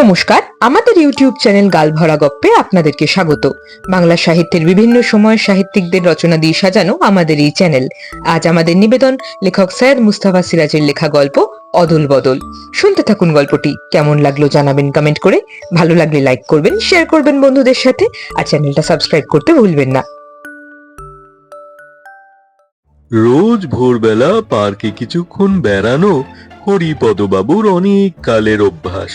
নমস্কার, আমাদের YouTube channel গালভরা গপ্পে আপনাদেরকে স্বাগত। বাংলা সাহিত্যের বিভিন্ন সময় সাহিত্যিকদের রচনা দিয়ে সাজানো আমাদের এই চ্যানেল। আজ আমাদের নিবেদন লেখক সৈয়দ মুস্তাফা সিরাজের লেখা গল্প অদল বদল। শুনতে থাকুন গল্পটি, কেমন লাগল জানাবেন কমেন্ট করে। ভালো লাগলে লাইক করবেন শেয়ার করবেন বন্ধুদের সাথে, আর চ্যানেলটা সাবস্ক্রাইব করতে ভুলবেন না। রোজ ভোরবেলা পার্কে কিছুক্ষণ বেড়ানো হরিপদবাবুর অনেক কালের অভ্যাস।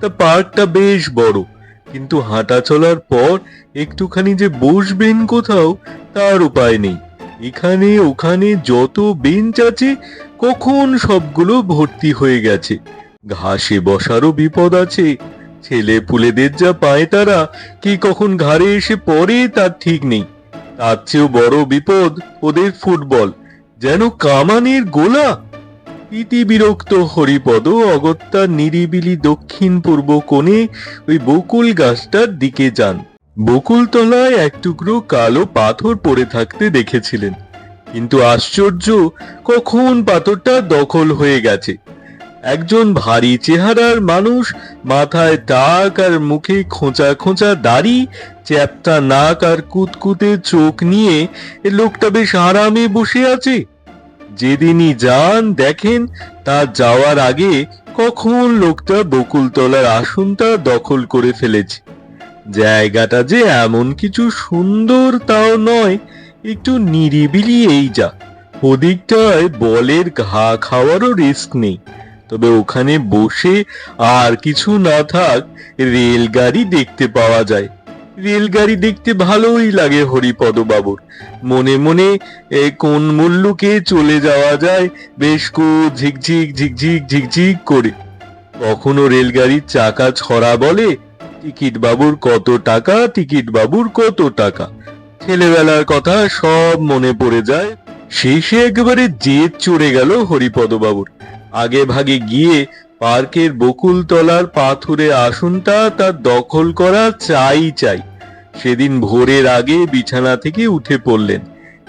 তা পার্কটা বেশ বড়, কিন্তু হাঁটা চলার পর একটুখানি যে বসবেন কোথাও তার উপায় নেই। এখানে ওখানে যত বেঞ্চ আছে, কখন সবগুলো ভর্তি হয়ে গেছে। ঘাসে বসারও বিপদ আছে। ছেলে পুলেদের যা পায় তারা, কি কখন ঘাড়ে এসে পড়ে তার ঠিক নেই। তার চেয়েও বড় বিপদ ওদের ফুটবল। যেন কামানের গোলা ইতি বিরক্ত হরিপদ, অগত্যা নিরিবিলি দক্ষিণ পূর্ব কোণে ওই বকুল গাছটার দিকে যান। বকুলতলায় এক টুকরো কালো পাথর পড়ে থাকতে দেখেছিলেন। কিন্তু আশ্চর্য, কখন পাথরটা দখল হয়ে গেছে। একজন ভারী চেহারার মানুষ মাথায় টাক আর মুখে খোঁচা খোঁচা দাড়ি, চ্যাপ্টা নাক আর কুতকুতে চোখ নিয়ে লোকটা বেশ আরামে বসে আছে। যেদিনই যান দেখেন তার যাওয়ার আগে কখন লোকটা বকুলতলার আসনটা দখল করে ফেলেছে। জায়গাটা যে এমন কিছু সুন্দর তাও নয়, একটু নিরিবিলি এই যা। ওদিকটায় বলের ঘা খাওয়ারও রিস্ক নেই। তবে ওখানে বসে আর কিছু না থাক রেলগাড়ি দেখতে পাওয়া যায়। রেলগাড়ি দেখতে ভালোই লাগে হরিপদ বাবুর মনে মনে এ কোন মুল্লুকে চলে যাওয়া যায় বেশ কু ঝিকঝিক ঝিকঝিক ঝিকঝিক করে। কখনো রেলগাড়ির চাকা ছড়া বলে টিকিট বাবুর কত টাকা টিকিট বাবুর কত টাকা? ছেলেবেলার কথা সব মনে পড়ে যায়। শেষে একেবারে জেদ চড়ে গেল হরিপদ বাবুর আগে ভাগে গিয়ে পার্কের বকুলতলার পাথুরে আসনটা তার দখল করা চাই চাই। সেদিন ভোরের আগে বিছানা থেকে উঠে পড়লেন।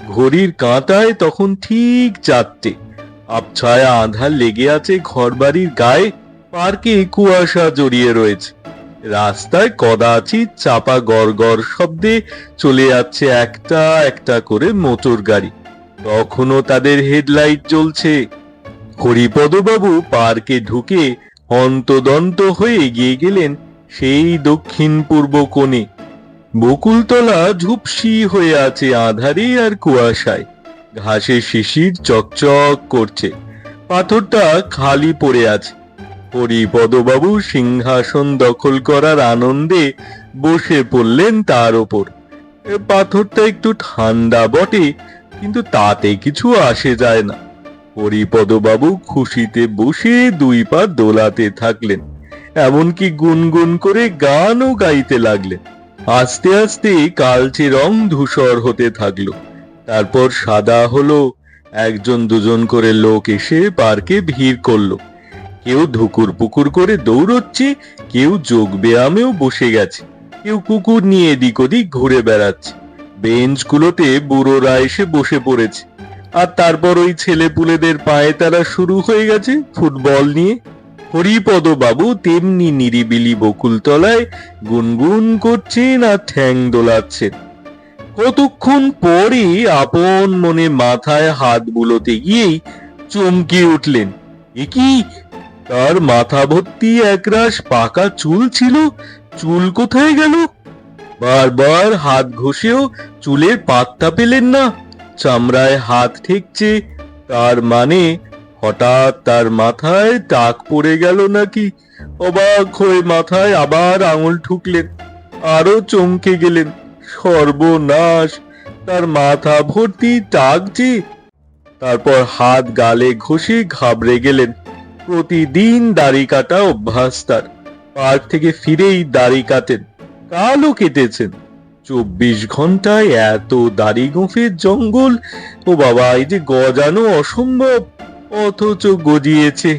ঘড়ির কাঁটায় তখন ঠিক চারটে। আবছায়া আধার লেগে আছে ঘরবাড়ির গায়ে, পার্কে কুয়াশা জড়িয়ে রয়েছে। রাস্তায় কদাচিৎ চাপা গড় শব্দে চলে যাচ্ছে একটা একটা করে মোটর গাড়ি। তখনও তাদের হেডলাইট জ্বলছে। হরিপদবাবু পার্কে ঢুকে হন্তদন্ত হয়ে এগিয়ে গেলেন সেই দক্ষিণ পূর্ব কোণে। বকুলতলা ঝুপসি হয়ে আছে আধারে আর কুয়াশায়। ঘাসে শিশির চকচক করছে। পাথরটা খালি পড়ে আছে। হরিপদবাবু সিংহাসন দখল করার আনন্দে বসে পড়লেন তার ওপর। পাথরটা একটু ঠান্ডা বটে, কিন্তু তাতে কিছু আসে যায় না। হরিপদবাবু খুশিতে বসে দুই পা দোলাতে থাকলেন। এমনকি গুনগুন করে গানও গাইতে লাগলেন। আস্তে আস্তে কালচে রং ধূসর হতে থাকল। তারপর সাদা হলো। একজন দুজন করে লোক এসে পার্কে ভিড় করল। কেউ ধুকুর পুকুর করে দৌড়চ্ছে, কেউ যোগ ব্যায়ামেও বসে গেছে। কেউ কুকুর নিয়ে এদিক ওদিক ঘুরে বেড়াচ্ছে। বেঞ্চগুলোতে বুড়োরা এসে বসে পড়েছে। আর তারপর ওই ছেলে পুলেদের পায়ে তারা শুরু হয়ে গেছে ফুটবল নিয়ে। হরিপদ বাবু তেমনি নিরিবিলি বকুলতলায় গুনগুন করছেন আর ঠ্যাং দোলাচ্ছেন। কতক্ষণ পরে আপন মনে মাথায় হাত বুলোতে গিয়েই চমকে উঠলেন। এ কি? তার মাথা ভর্তি একরাশ পাকা চুল ছিল, চুল কোথায় গেল? বারবার হাত ঘষেও চুলের পাত্তা পেলেন না, চামড়ায় হাত ঠেকছে, তার মানে হঠাৎ তার মাথায় টাক পড়ে গেল নাকি? অবাক হয়ে মাথায় আবার আঙুল ঠুকলেন, আরও চমকে গেলেন। সর্বনাশ, তার মাথা ভর্তি টাক যে। তারপর হাত গালে ঘষে ঘাবড়ে গেলেন। প্রতিদিন দাড়ি কাটা অভ্যাস তার। পার্ক থেকে ফিরেই দাড়ি কাটেন, কালও কেটেছেন। চব্বিশ ঘন্টায় এত দাড়ি গোফের জঙ্গল। ও বাবা, এই যে গজানো অসম্ভব। অথচ গজিয়েছে।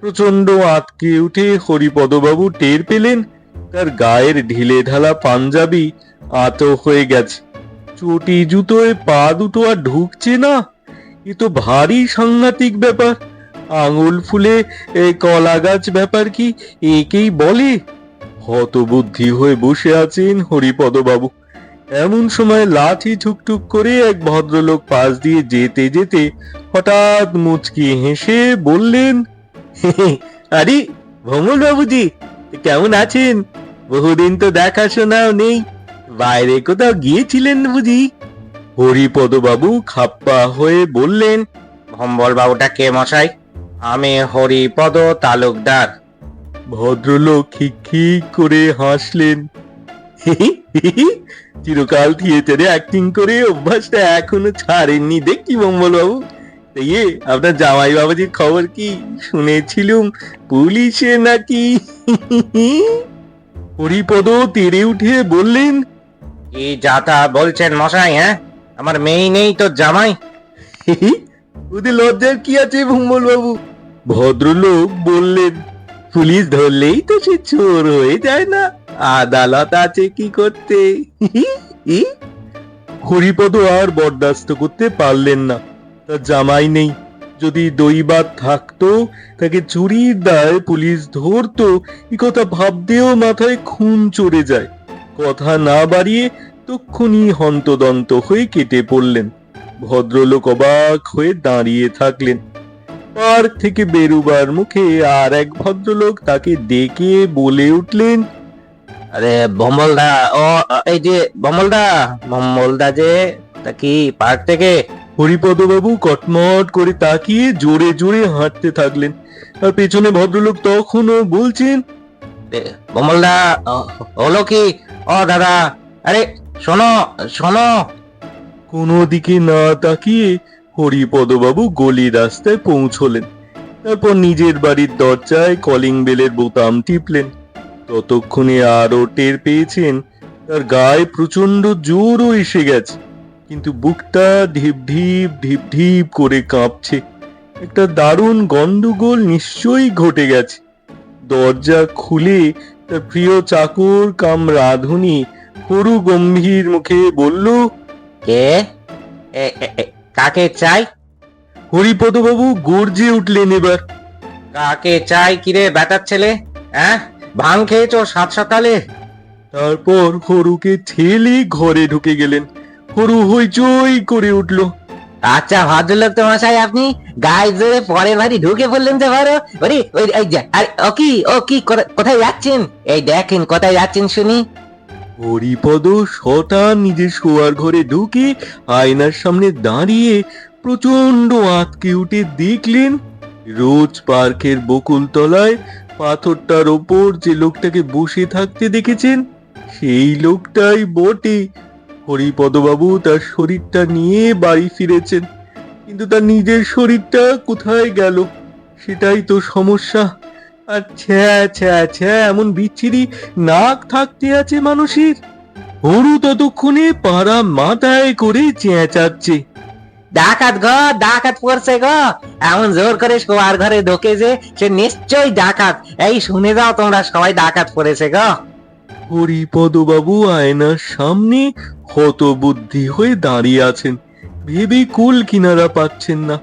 প্রচণ্ড আতকে উঠে হরিপদবাবু টের পেলেন, তার গায়ের ঢিলে ঢালা পাঞ্জাবি আতো হয়ে গেছে। চটি জুতোয় পা দুটো আর ঢুকছে না, এ তো ভারী সাংঘাতিক ব্যাপার। আঙুল ফুলে কলা গাছ ব্যাপার কি একেই বলে? হতবুদ্ধি হয়ে বসে আছেন হরিপদ বাবু এমন সময় লাঠি ঠুকঠুক করে এক ভদ্রলোক পাশ দিয়ে যেতে যেতে হঠাৎ মুচকি হেসে বললেন আরে ভ্রমণ বাবুজি কেমন আছেন? বহুদিন তো দেখাশোনাও নেই। বাইরে কোথাও গিয়েছিলেন বুঝি? হরিপদ বাবু খাপ্পা হয়ে বললেন ভম্বল বাবুটা কে মশাই? আমি হরিপদ তালুকদার। ভদ্রলোক খিক করে হাসলেন। চিরকাল থিয়েটারে অ্যাক্টিং করে অভ্যাসটা এখনও ছাড়েননি। দেখি মঙ্গল বাবু ইয়ে আপনার জামাই বাবাজির খবর কি? শুনেছিলুম পুলিশে নাকি? হরিপদ তেড়ে উঠে বললেন কি যাতা বলছেন মশাই হ্যাঁ? আমার মেয়ে নেই তো জামাই। ওদের লজ্জার কি আছে ভুম্বল বাবু ভদ্রলোক বললেন পুলিশ ধরলেই তো সে চোর হয়ে যায় না। আদালত আছে কি করতে? হরিপদ আর বরদাস্ত করতে পারলেন না। তার জামাই নেই। যদি দৈবাত থাকতো, তাকে চুরির দায় পুলিশ ধরতো, এ কথা ভাবতেও মাথায় খুন চড়ে যায়। কথা না বাড়িয়ে তক্ষুনি হন্তদন্ত হয়ে কেটে পড়লেন। ভদ্রলোক অবাক হয়ে দাঁড়িয়ে থাকলেন। পার্ক থেকে বেরুবার মুখে আর এক ভদ্রলোক তাকে ডেকে বলে উঠলেন আরে ভম্বলদা ও এই যে ভম্বলদা ভম্বলদা যে তা কি পার্ক থেকে? হরিপদবাবু কটমট করে তাকিয়ে জোরে জোরে হাঁটতে থাকলেন। আর পেছনে ভদ্রলোক তখনও বলছেন ও, হলো কি? ও দাদা আরে শোনো শোনো। কোনো দিকে না তাকিয়ে হরিপদবাবু গলি রাস্তায় পৌঁছলেন। তারপর নিজের বাড়ির দরজায় কলিং বেলের বোতাম টিপলেন। ততক্ষণে আরও টের পেয়েছেন তার গায়ে প্রচণ্ড জোরও এসে গেছে। কিন্তু বুকটা ঢিপ ঢিপ ঢিপ ঢিপ করে কাঁপছে। একটা দারুণ গন্ডগোল নিশ্চয়ই ঘটে গেছে। দরজা খুলে তার প্রিয় চাকর কাম রাধুনী হরু গম্ভীর মুখে বলল কে? কাকে চাই? হরিপদবাবু গর্জে উঠলেন এবার। কাকে চাই? কিরে বেটার ছেলে হ্যাঁ? ভাং খেয়েছো সাত সকালে তারপর হরুকে ঠেলে ঘরে ঢুকে গেলেন। হরু হইচই করে উঠল। আচ্ছা ভদ্রলোক তো মশাই, আপনি গায়ে জোরে পরের বাড়ি ঢুকে পড়লেন যে ভালো ওরে, ওই এই যে, আরে ও কি ও কি কোথায় যাচ্ছেন? এই দেখেন, কোথায় যাচ্ছেন শুনি। হরিপদ সটা নিজের শোয়ার ঘরে ঢুকে আয়নার সামনে দাঁড়িয়ে প্রচণ্ড আতকে উঠে দেখলেন, রোজ পার্কের বকুল তলায় পাথরটার ওপর যে লোকটাকে বসে থাকতে দেখেছেন, সেই লোকটাই বটে। হরিপদবাবু তার শরীরটা নিয়ে বাড়ি ফিরেছেন, কিন্তু তার নিজের শরীরটা কোথায় গেল? সেটাই তো সমস্যা। আর ছ্যা ছ্যা ছ্যা, এমন বিচ্ছিরি নাক থাকতে আছে মানুষের। হরু ততক্ষণে পাড়া মাথায় করে চেঁচাচ্ছে। ডাকাত গো ডাকাত পড়ছে গো এমন জোর করে শোয়ার ঘরে ঢোকে যে, সে নিশ্চয়ই ডাকাত। এই শুনে যাও তোমরা সবাই ডাকাত পড়েছে গো হরিপদবাবু আয়নার সামনে হতবুদ্ধি হয়ে দাঁড়িয়ে আছেন। ভেবে কুল কিনারা পাচ্ছেন না।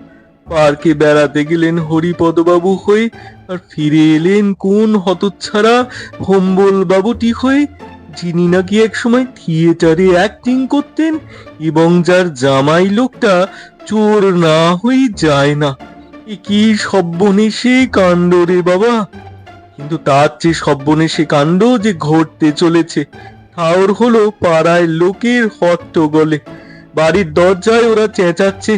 পার্কে বেড়াতে গেলেন হরিপদবাবু হয়ে, আর ফিরে এলেন কোন হতচ্ছাড়া ভম্বল বাবুটি হয়ে। যিনি নাকি একসময় থিয়েটারে অ্যাক্টিং করতেন এবং যার জামাই লোকটা চোর না হয়ে যায় না। এ কি সব্বনেশে কাণ্ড রে বাবা? কিন্তু তার চেয়ে সব্বনেশে কাণ্ড যে ঘটতে চলেছে ঠাওর হলো পাড়ায় লোকের হট্টগোলে। বাড়ির দরজায় ওরা চেঁচাচ্ছে।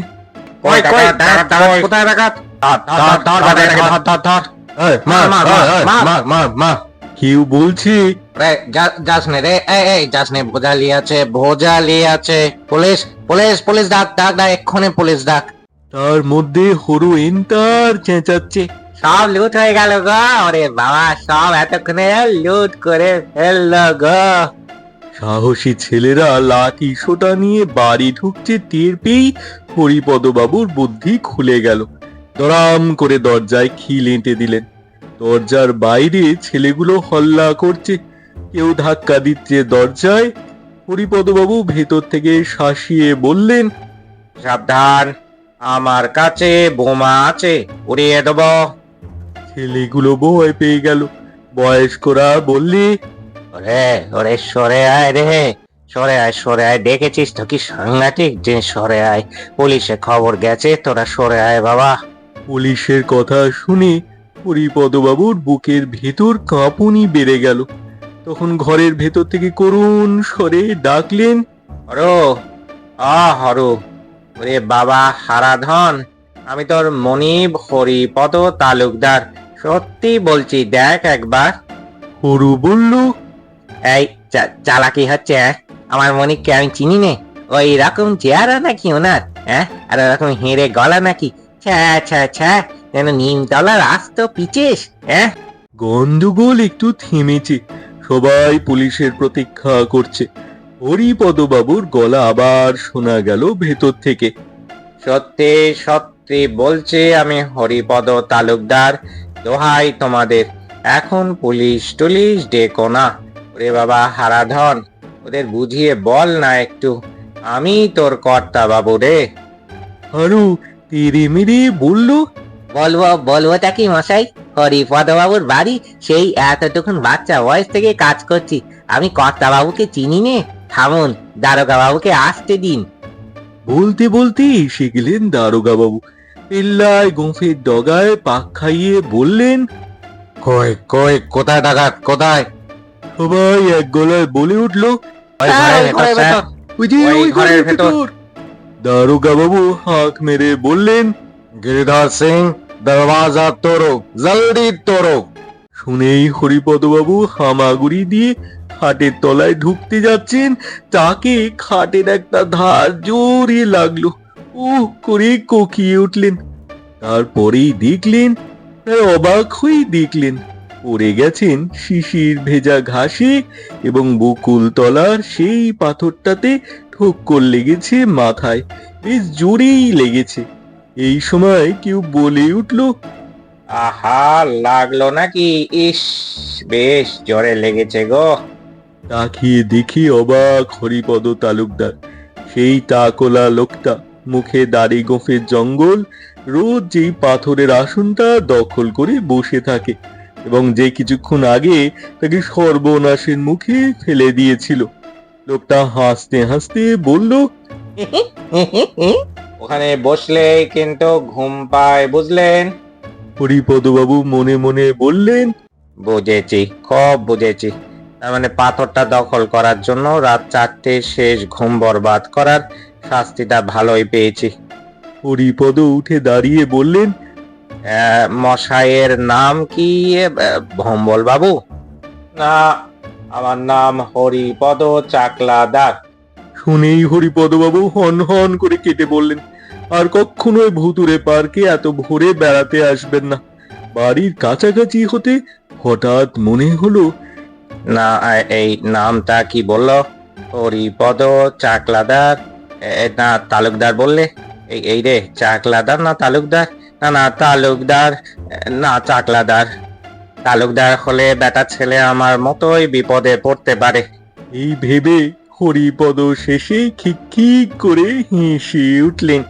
কেউ বলছে যাস নে রে এই এই যাস নে বোঝা লিয়াছে বোঝা লিয়াছে পুলিশ পুলিশ পুলিশ ডাক ডাক ডাক এক্ষুনি পুলিশ ডাক। তার মধ্যে হরু এন্টার চেঁচাচ্ছে। সব লুট হয়ে গেল গো ওরে বাবা সব এতক্ষণে লুট করে ফেলল গো। সাহসী ছেলেরা লাঠি সোটা নিয়ে বাড়ি ঢুকছে টের পেয়েই হরিপদবাবুর বুদ্ধি খুলে গেল। দরাম করে দরজায় খিল এঁটে দিলেন। দরজার বাইরে ছেলেগুলো হল্লা করছে। কেউ ধাক্কা দিচ্ছে দরজায় হরিপদবাবু ভেতর থেকে শাসিয়ে বললেন সাবধান আমার কাছে বোমা আছে উড়িয়ে দেব। ছেলেগুলো ভয় পেয়ে গেল। বয়স্করা বললে ওরে ওরে সরে আয় রে সরে আয় সরে আয় দেখেছিস তো কি সাংঘাতিক যে সরে আয় পুলিশে খবর গেছে তোরা সরে আয় বাবা। পুলিশের কথা শুনে হরিপদবাবুর বুকের ভেতর কাঁপুনি বেড়ে গেল। তখন ঘরের ভেতর থেকে করুণ স্বরে ডাকলেন হরো আ হরো ওরে বাবা হারাধন আমি তোর মনিব হরিপদ তালুকদার। সত্যি বলছি দেখ একবার। হরু বলল এই চালাকি হচ্ছে? আমার মনিককে আমি চিনি নে। ওই রকম চেহারা নাকি ওনার হ্যাঁ আর ওরকম হেঁড়ে গলা নাকি? ছ্যা ছ্যা ছ্যা যেন নিমতলার আস্ত পিচেস হ্যাঁ গন্ডগোল একটু থেমেছে। সবাই পুলিশের প্রতীক্ষা করছে। হরিপদবাবুর গলা আবার শোনা গেল ভেতর থেকে। সত্যি সত্যি বলছে আমি হরিপদ তালুকদার দোহাই তোমাদের। এখন পুলিশ টুলিশ ডেকো না। ওরে বাবা হারাধন ওদের বুঝিয়ে বল না একটু। আমি তোর কর্তা বাবু রে। আরও তেরে মেরে বলল বলব বলবোটা কি মশাই? হরিপদবাবুর বাড়ি? সেই এতটুকুন বাচ্চা বয়স থেকে কাজ করছি। আমি কর্তাবাবুকে চিনি নে। থামুন দারোগাবাবুকে আসতে দিন। বলতে বলতে এসে গেলেন দারোগাবাবু। পিল্লায় ডগায় পাক খাইয়ে বললেন কোথায় ডাকাত কোথায়? সবাই এক গলায় বলে উঠল দারোগাবাবু হাঁক মেরে বললেন গিরিধর সিং দরওয়াজা তোরো, জলদি তোরো। শুনেই হরিপদবাবু হামাগুড়ি দিয়ে খাটের তলায় ঢুকতে যাচ্ছেন। তাকে খাটের একটা ধার জোরে লাগল। উহ, করে কোকিয়ে উঠলেন। তারপরেই দেখলেন অবাক হয়ে দেখলেন, পড়ে গেছেন শিশির ভেজা ঘাসে এবং বকুল তলার সেই পাথরটাতে ঠোক্কর লেগেছে মাথায়, বেশ জোরেই লেগেছে। এই সময় কেউ বলে উঠল আহা লাগল নাকি? ইস বেশ জোরে লেগেছে গো। তাকিয়ে দেখি অবাক হরিপদ তালুকদার। সেই টাকোলা লোকটা মুখে দাড়ি গোফের জঙ্গল রোজ যেই পাথরের আসনটা দখল করে বসে থাকে এবং যে কিছুক্ষণ আগে তাকে সর্বনাশের মুখে ফেলে দিয়েছিল। লোকটা হাসতে হাসতে বলল ওখানে বসলে কিন্তু ঘুম পায় বুঝলেন? হরিপদবাবু মনে মনে বললেন বুঝেছি খুব বুঝেছি। তার মানে পাথরটা দখল করার জন্য রাত চারটে শেষ ঘুম বরবাদ করার শাস্তিটা ভালোই পেয়েছি। হরিপদ উঠে দাঁড়িয়ে বললেন আহ, মশাইয়ের নাম কি ভম্বল বাবু? না আমার নাম হরিপদ চাকলা চাকলাদার। শুনেই হরিপদবাবু হন হন করে কেটে বললেন আর কখনোই ভুতুরে পার্কে এত ভোরে বেড়াতে আসবেন না। বাড়ির কাছাকাছি হতে হঠাৎ মনে হলো না এই নামটা কি বলল? হরিপদ চাকলাদার? না তালুকদার বললে? এই এই রে চাকলাদার না তালুকদার? না না তালুকদার না চাকলাদার। তালুকদার হলে বেটা ছেলে আমার মতোই বিপদে পড়তে পারে। এই ভেবে হরিপদ শেষে খিক করে হেসে উঠলেন।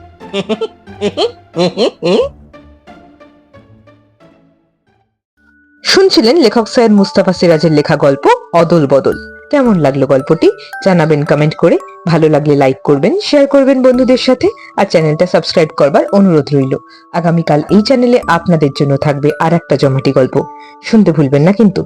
শুনছিলেন লেখক সৈয়দ মুস্তাফা সিরাজের লেখা গল্প অদল বদল। কেমন লাগল গল্পটি? জানাবেন কমেন্ট করে। ভালো লাগলে লাইক করবেন শেয়ার করবেন বন্ধুদের সাথে, আর চ্যানেলটা সাবস্ক্রাইব করবার অনুরোধ রইল। আগামীকাল এই চ্যানেলে আপনাদের জন্য থাকবে আর একটা জমাটি গল্প। শুনতে ভুলবেন না কিন্তু।